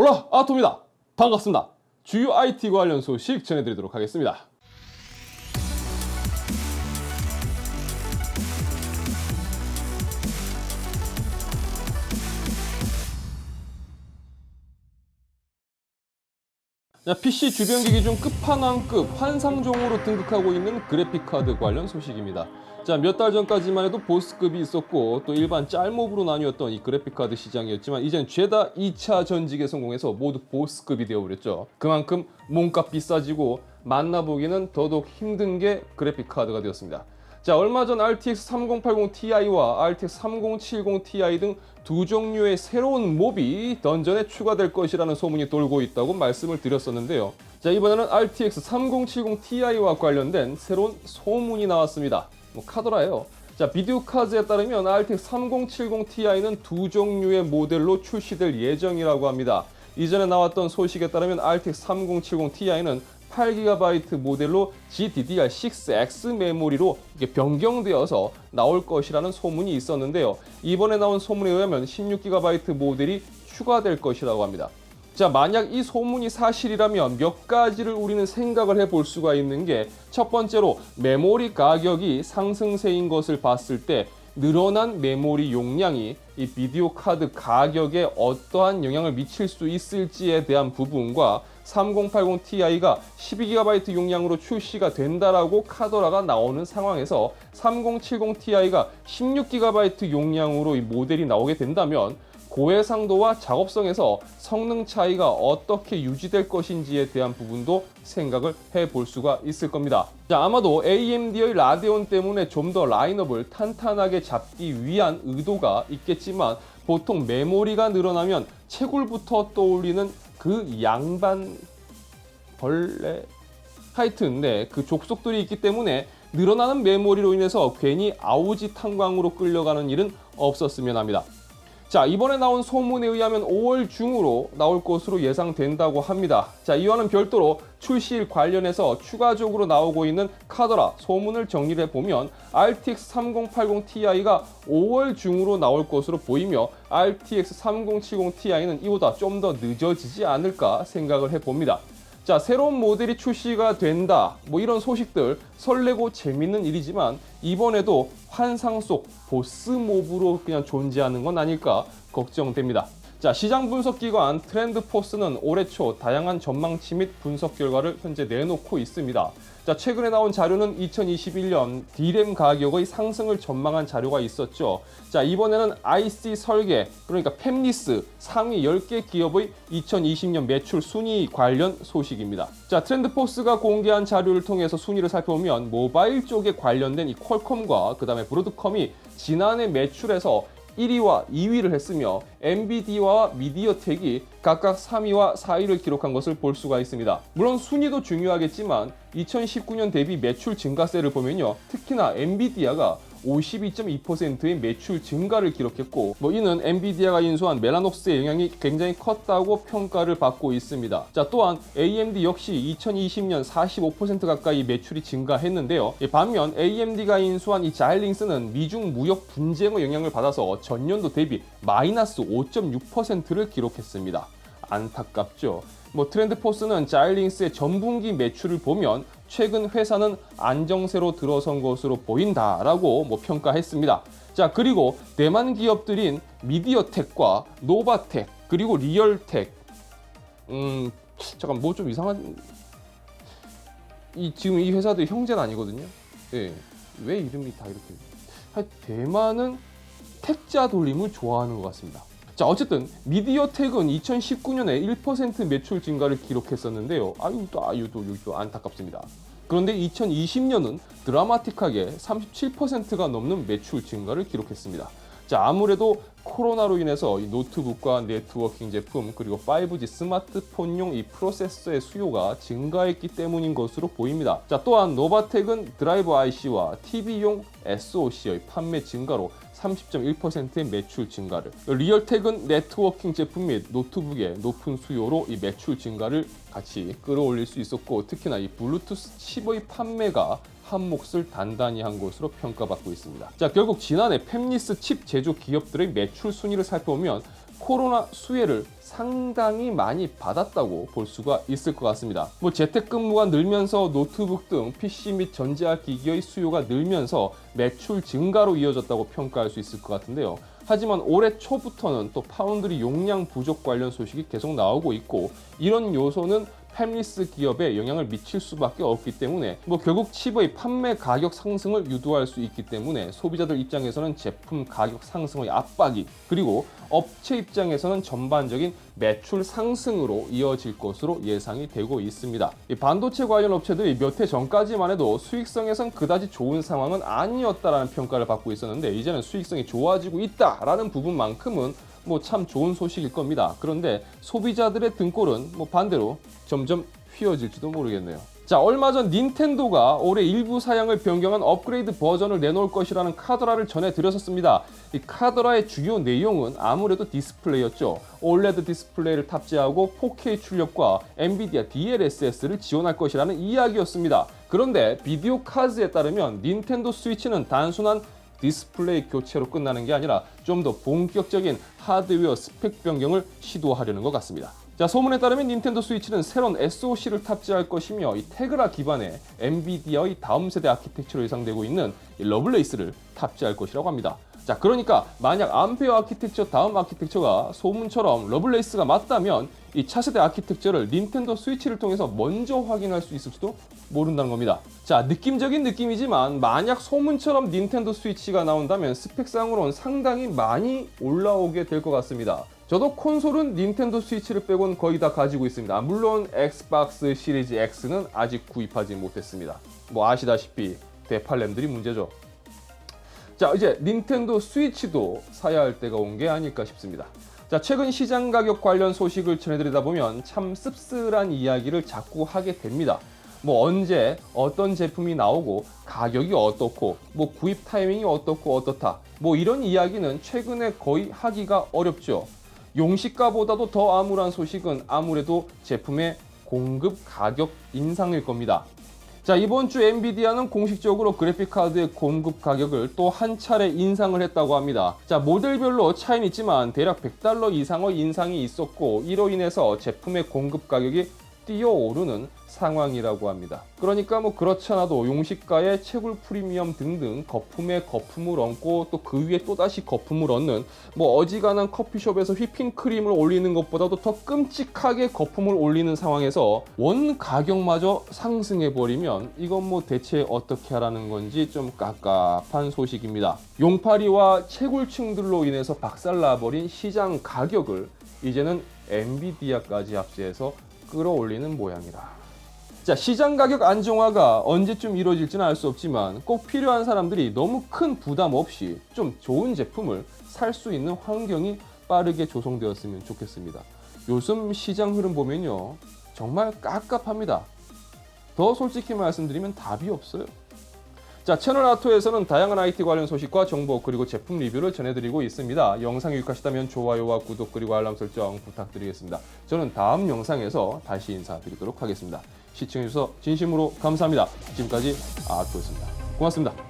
올라 아토입니다. 반갑습니다. 주요 IT 관련 소식 전해드리도록 하겠습니다. PC 주변 기기 중 끝판왕급 환상종으로 등극하고 있는 그래픽카드 관련 소식입니다. 자, 몇 달 전까지만 해도 보스급이 있었고 또 일반 짤몹으로 나뉘었던 이 그래픽카드 시장이었지만 이젠 죄다 2차 전직에 성공해서 모두 보스급이 되어버렸죠. 그만큼 몸값 비싸지고 만나보기는 더더욱 힘든 게 그래픽카드가 되었습니다. 자, 얼마 전 RTX 3080 Ti와 RTX 3070 Ti 등 두 종류의 새로운 몹이 던전에 추가될 것이라는 소문이 돌고 있다고 말씀을 드렸었는데요. 자, 이번에는 RTX 3070 Ti와 관련된 새로운 소문이 나왔습니다. 뭐 카더라예요. 자, 비디오 카드에 따르면 RTX 3070 Ti는 두 종류의 모델로 출시될 예정이라고 합니다. 이전에 나왔던 소식에 따르면 RTX 3070 Ti는 8GB 모델로 GDDR6X 메모리로 변경되어서 나올 것이라는 소문이 있었는데요. 이번에 나온 소문에 의하면 16GB 모델이 추가될 것이라고 합니다. 자, 만약 이 소문이 사실이라면 몇 가지를 우리는 생각을 해볼 수가 있는 게 첫 번째로 메모리 가격이 상승세인 것을 봤을 때 늘어난 메모리 용량이 이 비디오 카드 가격에 어떠한 영향을 미칠 수 있을지에 대한 부분과 3080 Ti가 12GB 용량으로 출시가 된다라고 카더라가 나오는 상황에서 3070 Ti가 16GB 용량으로 이 모델이 나오게 된다면 고해상도와 작업성에서 성능 차이가 어떻게 유지될 것인지에 대한 부분도 생각을 해볼 수가 있을 겁니다. 자, 아마도 AMD의 라데온 때문에 좀 더 라인업을 탄탄하게 잡기 위한 의도가 있겠지만 보통 메모리가 늘어나면 채굴부터 떠올리는 그 양반 벌레 하여튼 네, 그 족속들이 있기 때문에 늘어나는 메모리로 인해서 괜히 아우지 탄광으로 끌려가는 일은 없었으면 합니다. 자, 이번에 나온 소문에 의하면 5월 중으로 나올 것으로 예상된다고 합니다. 자, 이와는 별도로 출시일 관련해서 추가적으로 나오고 있는 카더라 소문을 정리를 해보면 RTX 3080 Ti가 5월 중으로 나올 것으로 보이며 RTX 3070 Ti는 이보다 좀 더 늦어지지 않을까 생각을 해봅니다. 자, 새로운 모델이 출시가 된다. 뭐 이런 소식들 설레고 재밌는 일이지만 이번에도 환상 속 보스 몹으로 그냥 존재하는 건 아닐까 걱정됩니다. 자, 시장 분석 기관 트렌드 포스는 올해 초 다양한 전망치 및 분석 결과를 현재 내놓고 있습니다. 자, 최근에 나온 자료는 2021년 D램 가격의 상승을 전망한 자료가 있었죠. 자, 이번에는 IC 설계, 그러니까 팹리스 상위 10개 기업의 2020년 매출 순위 관련 소식입니다. 자, 트렌드포스가 공개한 자료를 통해서 순위를 살펴보면 모바일 쪽에 관련된 이 퀄컴과 그다음에 브로드컴이 지난해 매출에서 1위와 2위를 했으며 엔비디아와 미디어텍이 각각 3위와 4위를 기록한 것을 볼 수가 있습니다. 물론 순위도 중요하겠지만 2019년 대비 매출 증가세를 보면요. 특히나 엔비디아가 52.2%의 매출 증가를 기록했고 뭐 이는 엔비디아가 인수한 멜라녹스의 영향이 굉장히 컸다고 평가를 받고 있습니다. 자 또한 AMD 역시 2020년 45% 가까이 매출이 증가했는데요. 예, 반면 AMD가 인수한 이 자일링스는 미중 무역 분쟁의 영향을 받아서 전년도 대비 마이너스 5.6%를 기록했습니다. 안타깝죠. 뭐 트렌드포스는 자일링스의 전분기 매출을 보면 최근 회사는 안정세로 들어선 것으로 보인다라고 뭐 평가했습니다. 자 그리고 대만 기업들인 미디어텍과 노바텍 그리고 리얼텍 음 잠깐 뭐 좀 이상한 이 지금 이 회사들 형제는 아니거든요. 예. 왜 이름이 다 이렇게 하 대만은 택자 돌림을 좋아하는 것 같습니다. 자 어쨌든 미디어텍은 2019년에 1% 매출 증가를 기록했었는데요. 아유 또 아유 또 또 안타깝습니다. 그런데 2020년은 드라마틱하게 37%가 넘는 매출 증가를 기록했습니다. 자 아무래도 코로나로 인해서 이 노트북과 네트워킹 제품 그리고 5G 스마트폰용 이 프로세서의 수요가 증가했기 때문인 것으로 보입니다. 자 또한 노바텍은 드라이버 IC와 TV용 SoC의 판매 증가로 30.1%의 매출 증가를 리얼텍은 네트워킹 제품 및 노트북의 높은 수요로 이 매출 증가를 같이 끌어올릴 수 있었고 특히나 이 블루투스 칩의 판매가 한 몫을 단단히 한 것으로 평가받고 있습니다. 자 결국 지난해 팹리스 칩 제조 기업들의 매출 순위를 살펴보면 코로나 수혜를 상당히 많이 받았다고 볼 수가 있을 것 같습니다. 뭐 재택근무가 늘면서 노트북 등 PC 및 전자 기기의 수요가 늘면서 매출 증가로 이어졌다고 평가할 수 있을 것 같은데요. 하지만 올해 초부터는 또 파운드리 용량 부족 관련 소식이 계속 나오고 있고 이런 요소는 팹리스 기업에 영향을 미칠 수밖에 없기 때문에 뭐 결국 칩의 판매 가격 상승을 유도할 수 있기 때문에 소비자들 입장에서는 제품 가격 상승의 압박이 그리고 업체 입장에서는 전반적인 매출 상승으로 이어질 것으로 예상이 되고 있습니다. 이 반도체 관련 업체들이 몇 해 전까지만 해도 수익성에선 그다지 좋은 상황은 아니었다라는 평가를 받고 있었는데 이제는 수익성이 좋아지고 있다라는 부분만큼은 뭐 참 좋은 소식일 겁니다. 그런데 소비자들의 등골은 뭐 반대로 점점 휘어질지도 모르겠네요. 자, 얼마 전 닌텐도가 올해 일부 사양을 변경한 업그레이드 버전을 내놓을 것이라는 카더라를 전해드렸었습니다. 이 카더라의 주요 내용은 아무래도 디스플레이였죠. OLED 디스플레이를 탑재하고 4K 출력과 엔비디아 DLSS를 지원할 것이라는 이야기였습니다. 그런데 비디오 카즈에 따르면 닌텐도 스위치는 단순한 디스플레이 교체로 끝나는 게 아니라 좀 더 본격적인 하드웨어 스펙 변경을 시도하려는 것 같습니다. 자, 소문에 따르면 닌텐도 스위치는 새로운 SoC를 탑재할 것이며 이 테그라 기반의 엔비디아의 다음 세대 아키텍처로 예상되고 있는 이 러블레이스를 탑재할 것이라고 합니다. 자, 그러니까 만약 암페어 아키텍처 다음 아키텍처가 소문처럼 러블레이스가 맞다면 이 차세대 아키텍처를 닌텐도 스위치를 통해서 먼저 확인할 수 있을지도 모른다는 겁니다. 자, 느낌적인 느낌이지만 만약 소문처럼 닌텐도 스위치가 나온다면 스펙상으로는 상당히 많이 올라오게 될 것 같습니다. 저도 콘솔은 닌텐도 스위치를 빼곤 거의 다 가지고 있습니다. 물론 엑스박스 시리즈 X는 아직 구입하지 못했습니다. 뭐 아시다시피 대팔렘들이 문제죠. 자, 이제 닌텐도 스위치도 사야 할 때가 온 게 아닐까 싶습니다. 자, 최근 시장 가격 관련 소식을 전해드리다 보면 참 씁쓸한 이야기를 자꾸 하게 됩니다. 뭐 언제 어떤 제품이 나오고 가격이 어떻고 뭐 구입 타이밍이 어떻고 어떻다 뭐 이런 이야기는 최근에 거의 하기가 어렵죠. 용시가보다도 더 암울한 소식은 아무래도 제품의 공급 가격 인상일 겁니다. 자, 이번 주 엔비디아는 공식적으로 그래픽카드의 공급 가격을 또 한 차례 인상을 했다고 합니다. 자, 모델별로 차이는 있지만 대략 100달러 이상의 인상이 있었고 이로 인해서 제품의 공급 가격이 뛰어오르는 상황이라고 합니다. 그러니까 뭐 그렇잖아도 용식가에 채굴 프리미엄 등등 거품에 거품을 얹고 또 그 위에 또다시 거품을 얹는 뭐 어지간한 커피숍에서 휘핑 크림을 올리는 것보다도 더 끔찍하게 거품을 올리는 상황에서 원 가격마저 상승해 버리면 이건 뭐 대체 어떻게 하라는 건지 좀 깝깝한 소식입니다. 용파리와 채굴층들로 인해서 박살나버린 시장 가격을 이제는 엔비디아까지 합세해서 끌어올리는 모양이다. 자, 시장 가격 안정화가 언제쯤 이루어질지는 알 수 없지만 꼭 필요한 사람들이 너무 큰 부담 없이 좀 좋은 제품을 살 수 있는 환경이 빠르게 조성되었으면 좋겠습니다. 요즘 시장 흐름 보면요. 정말 깝깝합니다. 더 솔직히 말씀드리면 답이 없어요. 자, 채널 아토에서는 다양한 IT 관련 소식과 정보 그리고 제품 리뷰를 전해드리고 있습니다. 영상이 유익하시다면 좋아요와 구독 그리고 알람 설정 부탁드리겠습니다. 저는 다음 영상에서 다시 인사드리도록 하겠습니다. 시청해주셔서 진심으로 감사합니다. 지금까지 아토였습니다. 고맙습니다.